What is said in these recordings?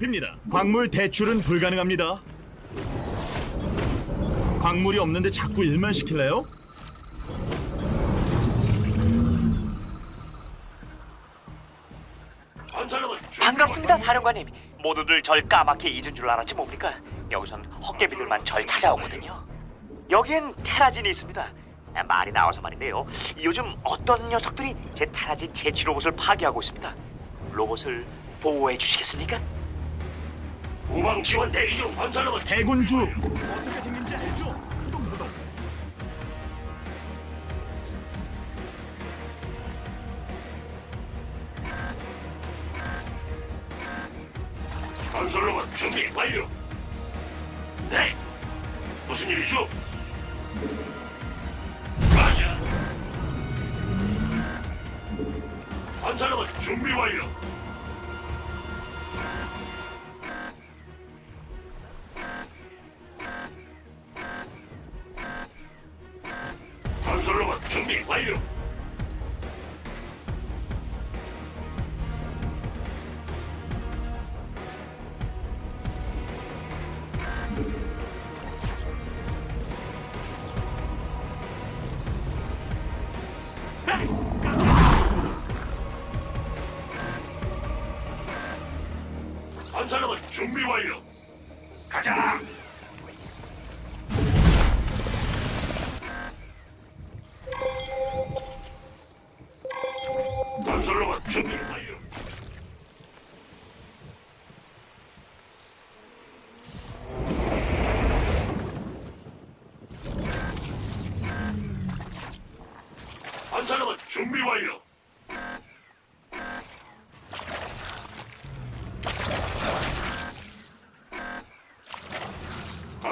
잡힙니다. 광물 대출은 불가능합니다. 광물이 없는데 자꾸 일만 시킬래요? 반갑습니다. 사령관님. 모두들 절 까맣게 잊은 줄 알았지 뭡니까? 여기선 헛개비들만 절 찾아오거든요. 여기엔 테라진이 있습니다. 아, 말이 나와서 말인데요. 요즘 어떤 녀석들이 제 테라진 제치 로봇을 파괴하고 있습니다. 로봇을 보호해 주시겠습니까? 후방 지원 대기 중 건설로봇 대군주 어떻게 생긴지 알죠? 후동후동. 건설로봇 준비 완료. 네. 무슨 일이죠? 맞아. 건설로봇 준비 완료.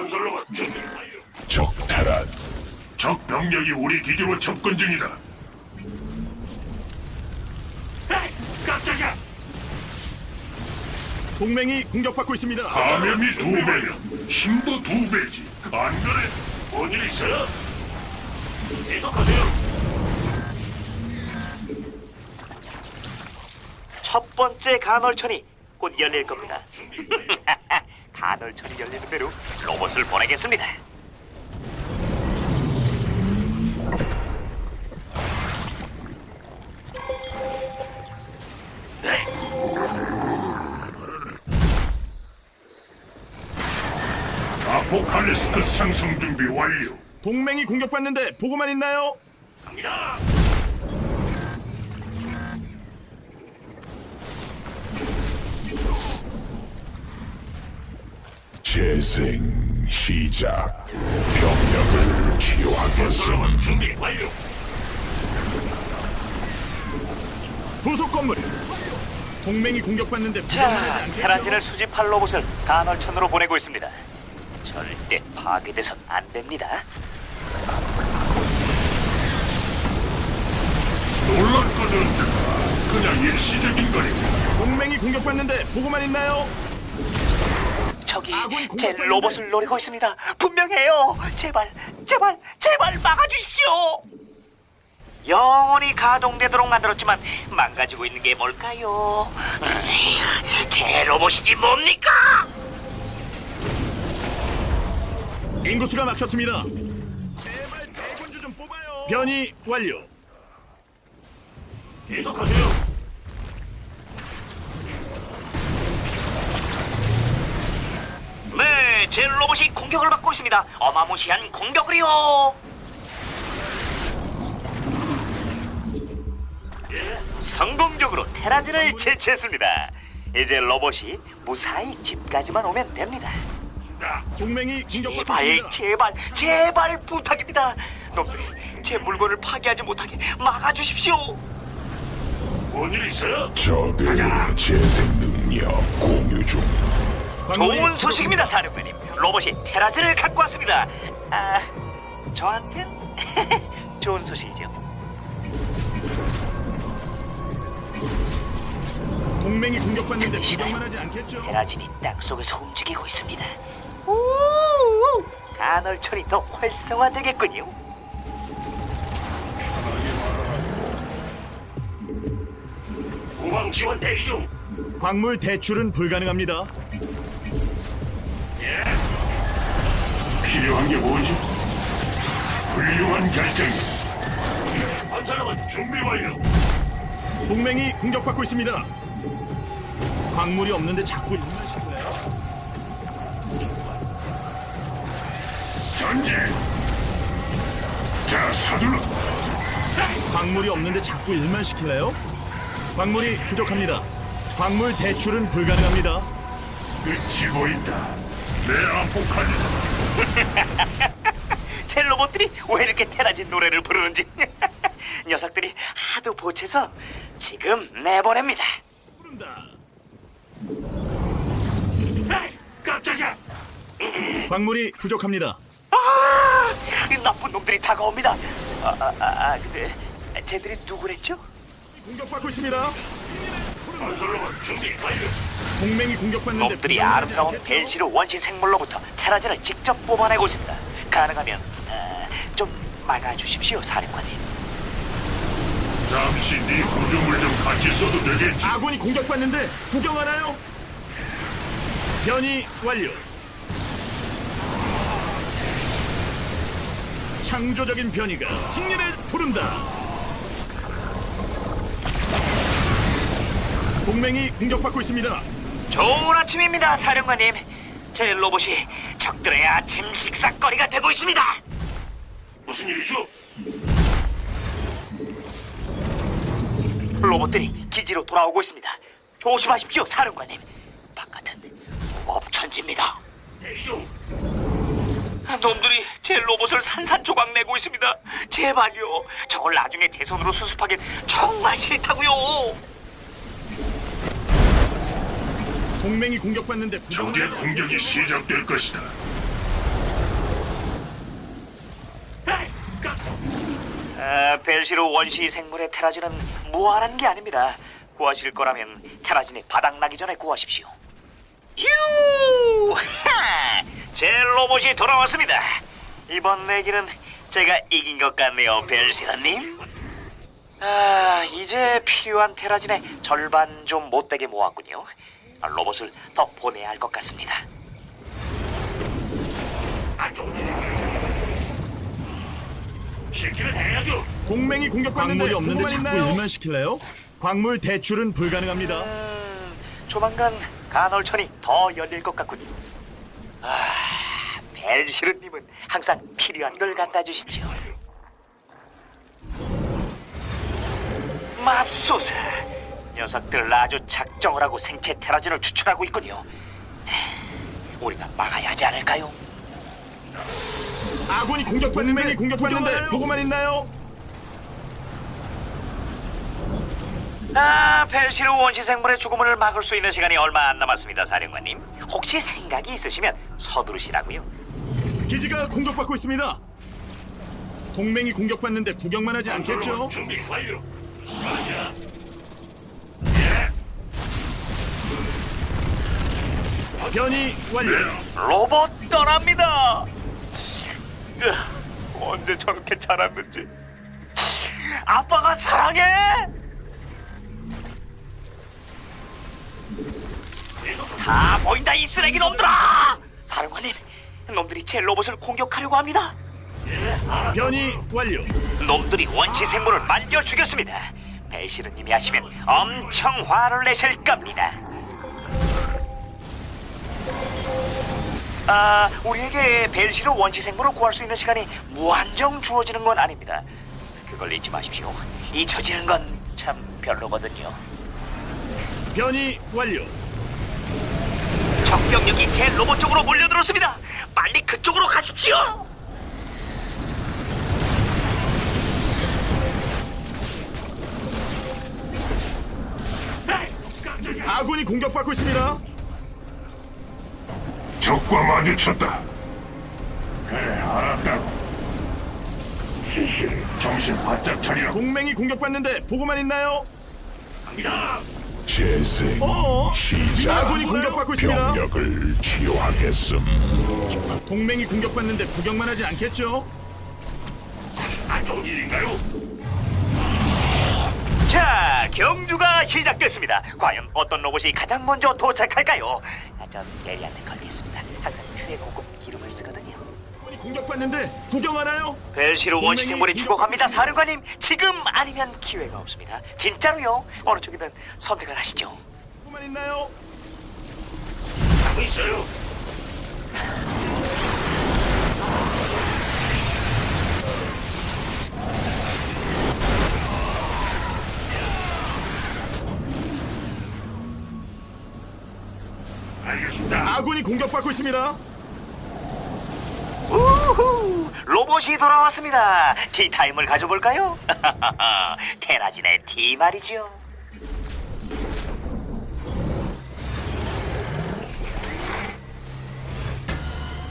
건설로봇 준비 완료. 적탈한 적 병력이 우리 기지로 접근 중이다. 에이, 깜짝이야. 동맹이 공격받고 있습니다. 감염이 두 배야. 힘도 두 배지. 안 그래? 뭔일 있어요? 계속하세요. 첫 번째 간헐천이 곧 열릴 겁니다. 간헐천이 열리는 대로 로봇을 보내겠습니다. 네. 아포칼리스크 상승 준비 완료. 동맹이 공격받는데 보고만 있나요? 갑니다. 재생 시작 병력을 치유하겠음 준비 완료. 부속 건물. 동맹이 공격받는데 부담하지 자, 않겠죠? 테라진을 수집할 로봇을 간헐천으로 보내고 있습니다. 절대 파괴돼선 안 됩니다. 놀랍거든. 그냥 일시적인 거니까. 동맹이 공격받는데 보고만 있나요? 저기 제. 로봇을 노리고 있습니다. 분명해요. 제발, 제발, 제발 막아주십시오. 영원히 가동되도록 만들었지만 망가지고 있는 게 뭘까요? 으이, 제 로봇이지 뭡니까? 인구수가 막혔습니다. 제발 대군주 좀 뽑아요. 변이 완료. 계속하세요. 제 로봇이 공격을 받고 있습니다. 어마무시한 공격을요. 성공적으로 테라진을 제치했습니다. 이제 로봇이 무사히 집까지만 오면 됩니다. 나 동맹이 공격받고 제발, 있습니다. 제발, 제발 부탁입니다. 놈들이 제 물건을 파괴하지 못하게 막아주십시오. 뭔일 있어요? 적의 재생 능력 공유 중 좋은 소식입니다, 사령관님. 로봇이 테라진을 갖고 왔습니다. 아, 저한텐 좋은 소식이죠. 동맹이 공격받는데 구경만 하지 않겠죠? 테라진이 땅 속에서 움직이고 있습니다. 우 간헐천이 더 활성화되겠군요. 후방 지원 대기 중. 광물 대출은 불가능합니다. 필요한 게 뭐지? 훌륭한 결정이. 건설로만 준비 완료. 동맹이 공격받고 있습니다. 광물이 없는데 자꾸 일만 시킬래요? 전제. 자, 서둘러. 광물이 없는데 자꾸 일만 시킬래요? 광물이 부족합니다. 광물 대출은 불가능합니다. 끝이 보인다. 내 아포칼 리. 제 로봇들이 왜 이렇게 테라진 노래를 부르는지 녀석들이 하도 보채서 지금 내보냅니다. 부른다. 에이, 깜짝이야. 광물이 부족합니다. 아, 이 나쁜 놈들이 다가옵니다. 아, 아, 아, 아, 근데 쟤들이 누구랬죠? 공격받고 있습니다. 건설로만 준비 완료. 동맹이 공격받는데 놈들이 아름다운 않겠죠? 벨시르 원시 생물로부터 테라진을 직접 뽑아내고 있습니다. 가능하면 아, 좀 막아주십시오, 사령관님. 잠시 네 구조물 좀 같이 써도 되겠지. 아군이 공격받는데 구경하나요? 변이 완료. 창조적인 변이가 승리를 부른다. 동맹이 공격받고 있습니다. 좋은 아침입니다, 사령관님. 제 로봇이 적들의 아침 식사거리가 되고 있습니다. 무슨 일이죠? 로봇들이 기지로 돌아오고 있습니다. 조심하십시오, 사령관님. 바깥은 무법천지입니다. 대죠. 놈들이 제 로봇을 산산조각 내고 있습니다. 제발요. 저걸 나중에 제 손으로 수습하긴 정말 싫다고요. 동맹이 공격받는데 적의 공격이? 시작될 것이다. 아, 벨시르 원시 생물의 테라진은 무한한 게 아닙니다. 구하실 거라면 테라진이 바닥나기 전에 구하십시오. 휴! 하! 제 로봇이 돌아왔습니다. 이번 내기는 제가 이긴 것 같네요, 벨시르님. 아, 이제 필요한 테라진의 절반 좀 못되게 모았군요. 아, 로봇을 더 보내야 할 것 같습니다. 시키면 해야죠. 동맹이 공격받는데 광물이 없는데 자꾸 일만 시킬래요? 광물 대출은 불가능합니다. 음, 조만간 간헐천이 더 열릴 것 같군요. 아, 벨시르님은 항상 필요한 걸 갖다 주시죠. 맙소사, 녀석들 아주 작정을 하고 생체 테라진을 추출하고 있군요. 우리가 막아야 하지 않을까요? 아군이 공격받는데 공격받는데 보고만 있나요? 아, 벨시르 원시 생물의 죽음을 막을 수 있는 시간이 얼마 안 남았습니다, 사령관님. 혹시 생각이 있으시면 서두르시라고요. 기지가 공격받고 있습니다. 동맹이 공격받는데 구경만 하지 않겠죠? 준비 완료. 맞아. 변이 완료. 로봇 떠납니다. 으, 언제 저렇게 자랐는지. 아빠가 사랑해. 다 보인다 이 쓰레기 놈들아! 사령관님, 놈들이 제 로봇을 공격하려고 합니다. 변이 완료. 놈들이 원시 생물을 말려 죽였습니다. 벨시르님이 하시면 엄청 화를 내실 겁니다. 아, 우리에게 벨시르 원시 생물을 구할 수 있는 시간이 무한정 주어지는 건 아닙니다. 그걸 잊지 마십시오. 잊혀지는 건 참 별로거든요. 변이 완료. 적병력이 제 로봇 쪽으로 몰려들었습니다. 빨리 그쪽으로 가십시오. 아군이 공격받고 있습니다. 적과 마주쳤다. 그래, 알았다고. 정신 바짝 차리라. 동맹이 공격받는데 보고만 있나요? 갑니다. 재생 어어? 시작 아군이 공격받고 있습니다. 병력을 치유하겠음 동맹이 공격받는데 구경만 하지 않겠죠? 안 좋은 일인가요? 자, 경주가 시작됐습니다. 과연 어떤 로봇이 가장 먼저 도착할까요? 아, 전 예리한테 걸리겠습니다. 항상 최고급 기름을 쓰거든요. 공격받는데 구경 하나요? 벨시로 원시 생물이 죽어갑니다, 사령관님. 지금 아니면 기회가 없습니다. 진짜로요. 어느 쪽이든 선택을 하시죠. 보고만 있나요? 하고 있어요. 아군이 공격받고 있습니다. 우후! 로봇이 돌아왔습니다. 티타임을 가져볼까요? 테라진의 티 말이죠.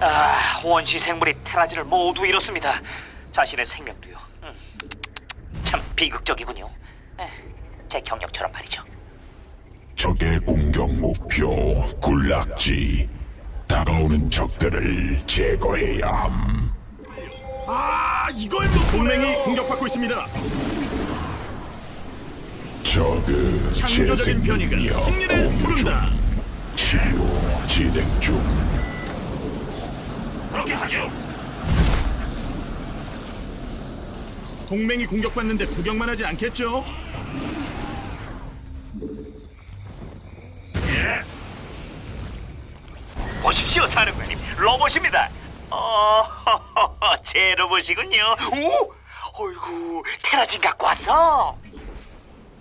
아, 원시 생물이 테라진을 모두 잃었습니다. 자신의 생명도요. 음, 참 비극적이군요. 에, 제 경력처럼 말이죠. 적의 공격 목표 군락지 다가오는 적들을 제거해야 함 아, 이걸 못 동맹이 공격받고 있습니다. 적의 창조적인 변이가 능력 승리를 부른다. 치료 진행 중 그렇게 하죠. 동맹이 공격받는데 구경만 하지 않겠죠? 보십시오, 사령관님. 로봇입니다. 어, 제 로봇이군요. 오, 어이구, 테라진 갖고 왔어.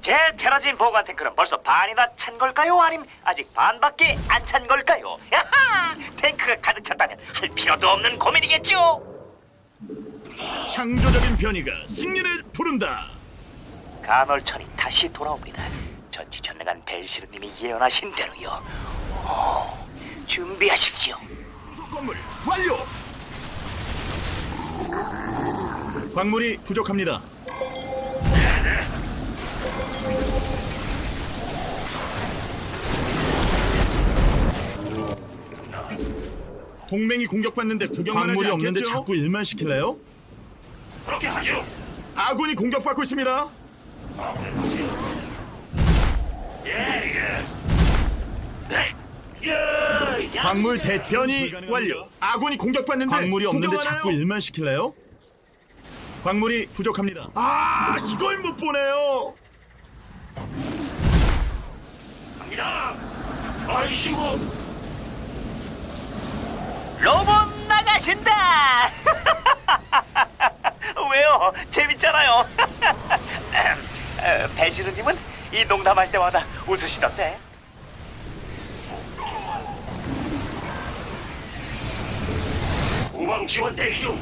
제 테라진 보관 탱크는 벌써 반이나 찬 걸까요? 아님 아직 반밖에 안 찬 걸까요? 야하! 탱크가 가득 찼다면 할 필요도 없는 고민이겠죠? 창조적인 변이가 승리를 부른다. 간헐천이 다시 돌아옵니다. 전지전능한 벨시르님이 예언하신 대로요. 오, 준비하십시오. 건물 완료. 광물이 부족합니다. 동맹이 공격받는데 구경만 하지 않겠죠? 자꾸 일만 시킬래요? 그렇게 하죠. 아군이 공격받고 있습니다. 예, 예. 네. 야, 야. 광물 대변이 완료. 아군이 공격받는데 광물이 없는데 자꾸 일만 시킬래요? 광물이 부족합니다. 아, 이걸 못 보네요. 갑니다. 아이시고. 로봇 나가신다! 왜요? 재밌잖아요. 에, 배시르님은 이 농담할 때마다 웃으시던데. 우방 지원 대기 중.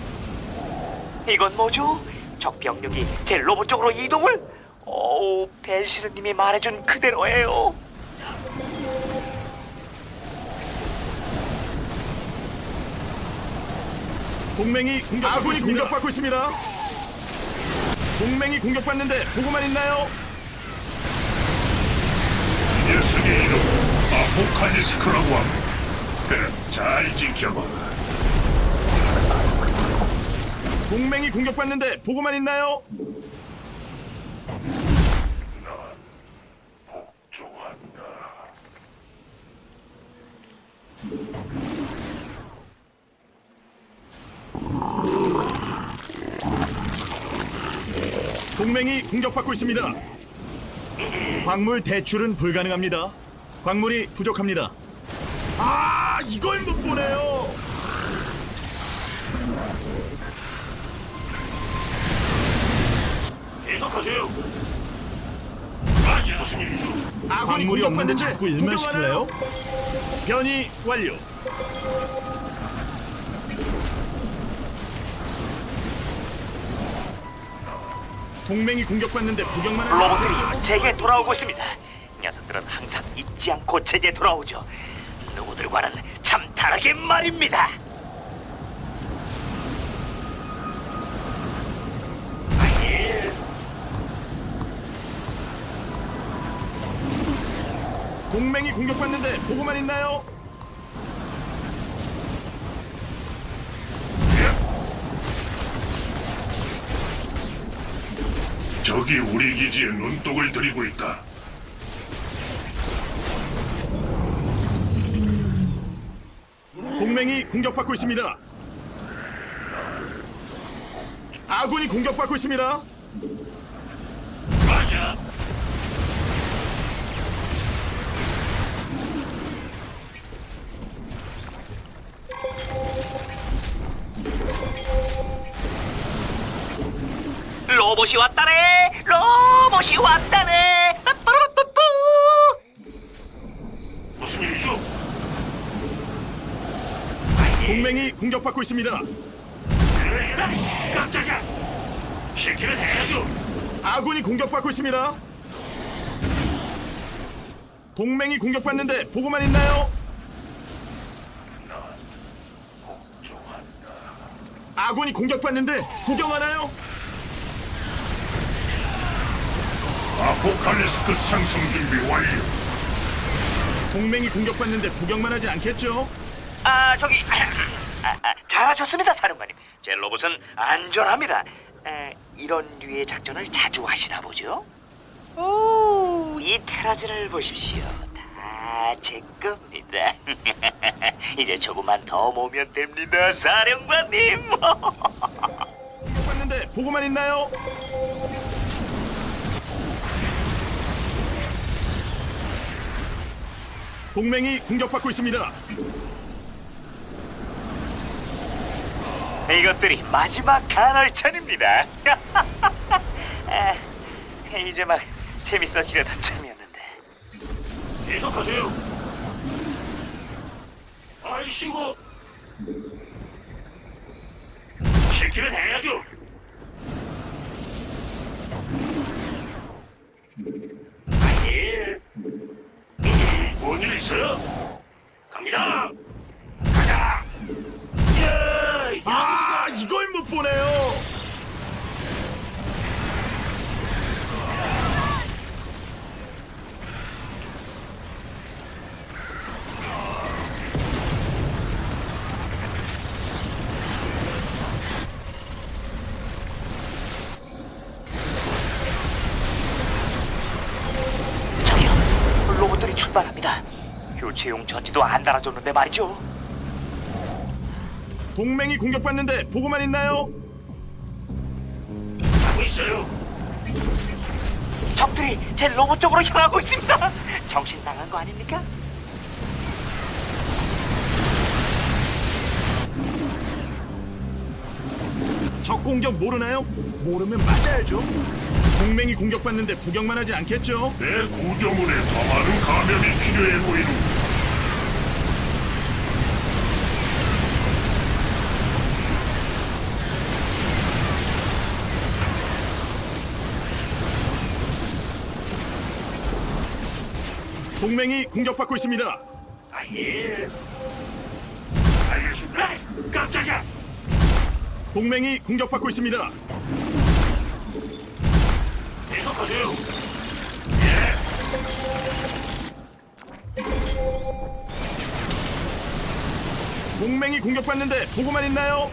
이건 뭐죠? 적 병력이 제 로봇 쪽으로 이동을? 오, 벨시르님이 말해준 그대로예요. 동맹이 공격 아군이 공격받고 있습니다. 동맹이 공격받는데 보고만 있나요? 녀석의 이름 아포칼리스크라고 합니다. 그럼 잘 지켜봐. 동맹이 공격받는데 보고만 있나요? 동맹이 공격받고 있습니다. 광물 대출은 불가능합니다. 광물이 부족합니다. 아, 이걸 못 보네요. 계속하세요. 아, 무슨 일이죠? 아군이 광물이 없는데 자꾸 일만 시킬래요? 변이 완료. 동맹이 공격받는데 구경만 않겠죠? 로봇들이 제게 돌아오고 있습니다. 녀석들은 항상 잊지 않고 제게 돌아오죠. 누구들과는 참 다르게 말입니다. 동맹이 공격받는데 보고만 있나요? 적이 우리 기지에 눈독을 들이고 있다. 동맹이 공격받고 있습니다. 아군이 공격받고 있습니다. 로봇이 왔다네. 로봇이 왔다네. 빠빠라빠빠. 무슨 일이죠? 동맹이 공격받고 있습니다. 깜짝이야. 시키면 해야죠. 아군이 공격받고 있습니다. 동맹이 공격받는데 보고만 있나요? 아군이 공격받는데 구경하나요? 아포칼리스크 상승 준비 완료. 동맹이 공격받는데 구경만 하지 않겠죠? 아 저기 아, 아, 잘하셨습니다 사령관님 제 로봇은 안전합니다 에, 이런 류의 작전을 자주 하시나 보죠? 오 이 테라진을 보십시오 다 제 겁니다 이제 조금만 더 모으면 됩니다 사령관님 공격받는데 보고만 있나요? 동맹이 공격받고 있습니다. 이것들이 마지막 간헐천입니다 아, 이제 막 재밌어지려던 참이었는데 계속하세요. 아이씨고. 시키면 해야죠. 로봇들이 출발합니다. 교체용 전지도 안 달아줬는데 말이죠. 동맹이 공격받는데 보고만 있나요? 하고 있어요. 적들이 제 로봇 쪽으로 향하고 있습니다. 정신 나간 거 아닙니까? 적 공격 모르나요? 모르면 맞아야죠. 동맹이 공격받는데 구경만 하지 않겠죠? 내 구조물에 더 많은 감염이 필요해 보이는. 동맹이 공격받고 있습니다. 아 예. 동맹이 공격받고 있습니다. 계속하세요. 동맹이 공격받는데 보고만 있나요?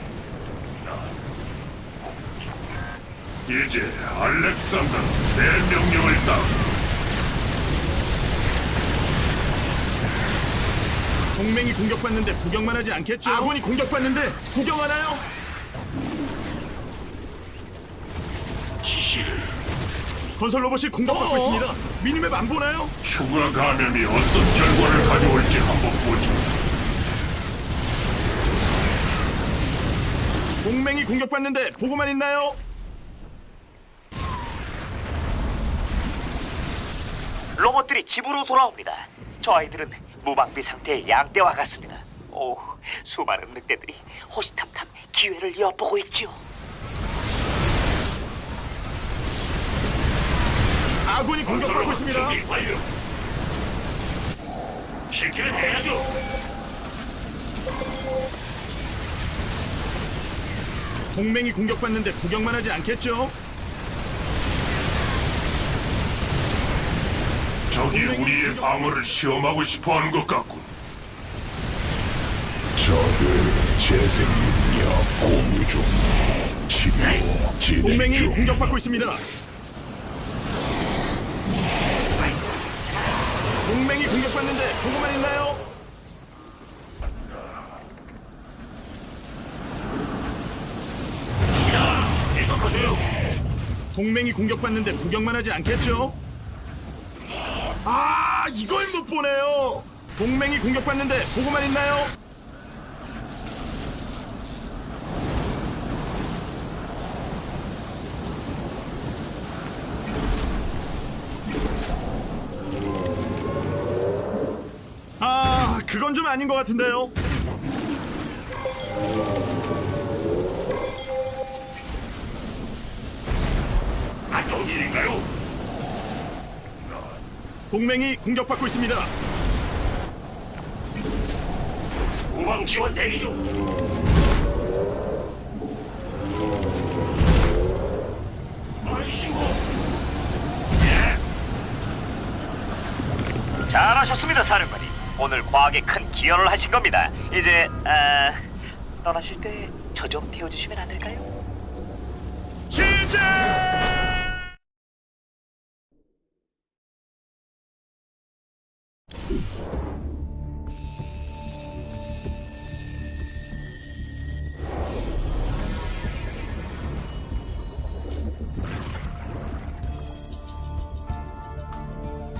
이제 알렉산더 내 명령을 따. 동맹이 공격받는데 구경만 하지 않겠죠? 아군이 공격받는데 구경하나요? 건설 로봇이 공격받고 있습니다. 미니맵 안 보나요? 추가 감염이 어떤 결과를 가져올지 한번 보자. 동맹이 공격받는데 보고만 있나요? 로봇들이 집으로 돌아옵니다. 저 아이들은 무방비 상태의 양떼와 같습니다. 오, 수많은 늑대들이 호시탐탐 기회를 엿보고 있지요. 아군이 공격받고 있습니다. 시키면 해야죠. 동맹이 공격받는데 구경만 하지 않겠죠? 적이 우리의 방어를 시험하고 싶어하는 것 같군. 적을 재생 능력 공유 중 치료 진행 동맹이 중 공격받고 있습니다. 동맹이 공격받는데 보고만 있나요? 동맹이 공격받는데 구경만 하지 않겠죠? 아, 이걸 못 보네요. 동맹이 공격받는데 보고만 있나요? 그건 좀 아닌 것 같은데요. 안 좋은 일인가요? 동맹이 공격받고 있습니다. 후방 지원 대기 중. 아이고. 잘하셨습니다, 사령관님. 오늘 과학에 큰 기여를 하신 겁니다. 이제 아, 떠나실 때 저 좀 태워주시면 안 될까요? 시작!